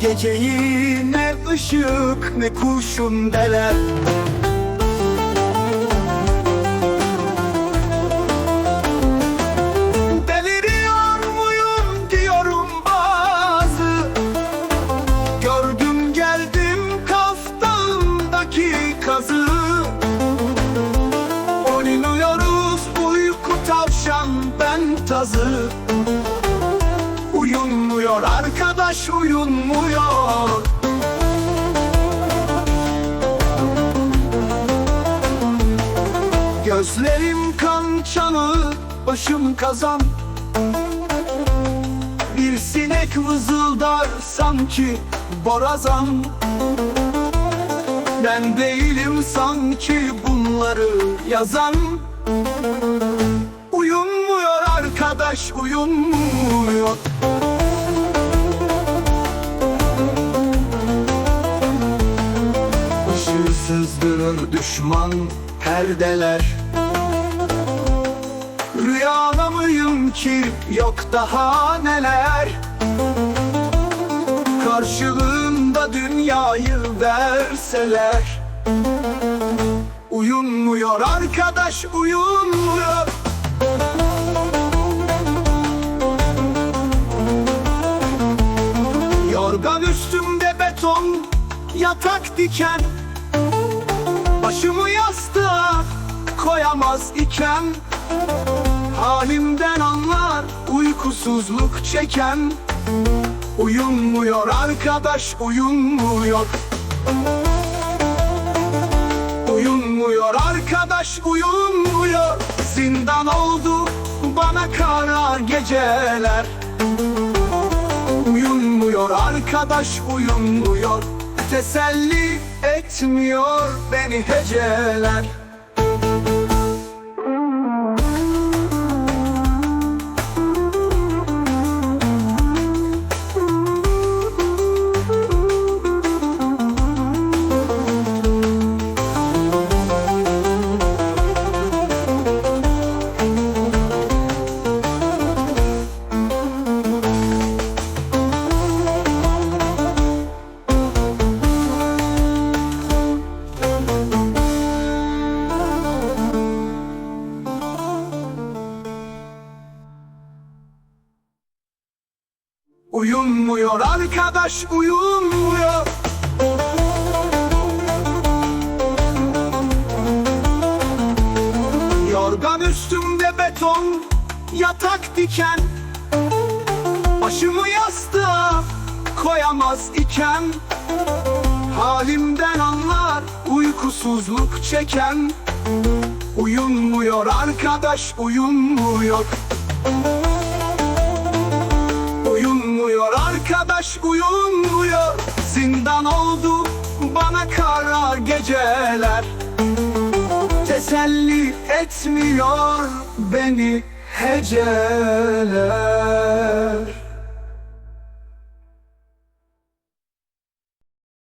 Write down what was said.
Geceyi ne ışık ne kurşun deler. Deliriyor muyum diyorum bazı. Gördüm geldim kaftağımdaki kazı. Oynuyoruz uyku tavşan ben tazı arkadaş uyunmuyor. Gözlerim kan çanağı, başım kazan. Bir sinek vızıldar sanki borazan. Ben değilim sanki bunları yazan. Uyunmuyor arkadaş uyunmuyor düşman perdeler. Rüyada mıyım ki yok daha neler? Karşılığında dünyayı verseler. Uyunmuyor arkadaş uyunmuyor. Yorgan üstümde beton yatak diken Başımı yastığa koyamaz iken Halimden anlar uykusuzluk çeken. Uyunmuyor arkadaş uyunmuyor. Uyunmuyor arkadaş uyunmuyor. Zindan oldu bana kara geceler. Uyunmuyor arkadaş uyunmuyor. Teselli etmiyor beni heceler Uyunmuyor arkadaş uyunmuyor. Yorgan üstümde beton yatak diken. Başımı yastığa koyamaz iken. Halimden anlar uykusuzluk çeken. Uyunmuyor arkadaş uyunmuyor arkadaş uyunmuyor Zindan oldu bana kara geceler. Teselli etmiyor beni heceler